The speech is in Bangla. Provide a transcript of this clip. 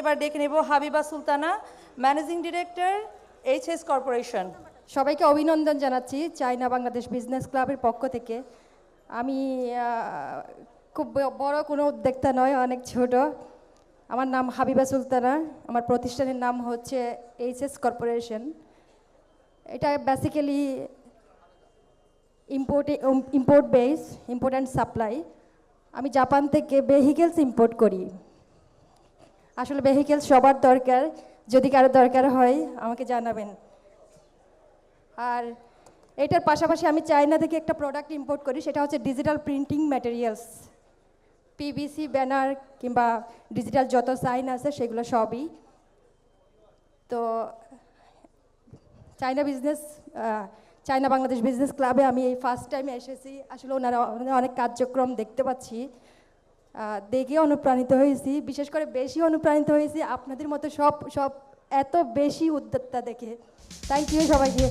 এবার ডেকে নেব Habiba Sultana managing director H S corporation সবাইকে অভিনন্দন জানাচ্ছি চায়না বাংলাদেশ বিজনেস ক্লাবের পক্ষ থেকে। আমি খুব বড় কোনো উদ্যোক্তা নয়, অনেক ছোট। আমার নাম হাবিবা সুলতানা, আমার প্রতিষ্ঠানের নাম হচ্ছে এইচএস কর্পোরেশন এটা basically import import base import and supply আমি জাপান থেকে ভেহিকেলস ইম্পোর্ট করি। আসলে ভেহিকেলস সবার দরকার। যদি কারও দরকার হয়, আমাকে জানাবেন। আর এটার পাশাপাশি আমি চায়না থেকে একটা প্রোডাক্ট ইম্পোর্ট করি, সেটা হচ্ছে digital printing materials PVC banner কিংবা ডিজিটাল যত সাইন আছে, সেগুলো সবই। তো China business China Bangladesh business ক্লাবে আমি এই ফার্স্ট টাইম এসেছি। আসলে ওনারা অনেক কার্যক্রম দেখতে পাচ্ছি। দেখে অনুপ্রাণিত হয়েছি, বিশেষ করে বেশি অনুপ্রাণিত হয়েছি আপনাদের মতো সব সব এত বেশি উদ্যোক্তা দেখে। থ্যাংক ইউ সবাইকে।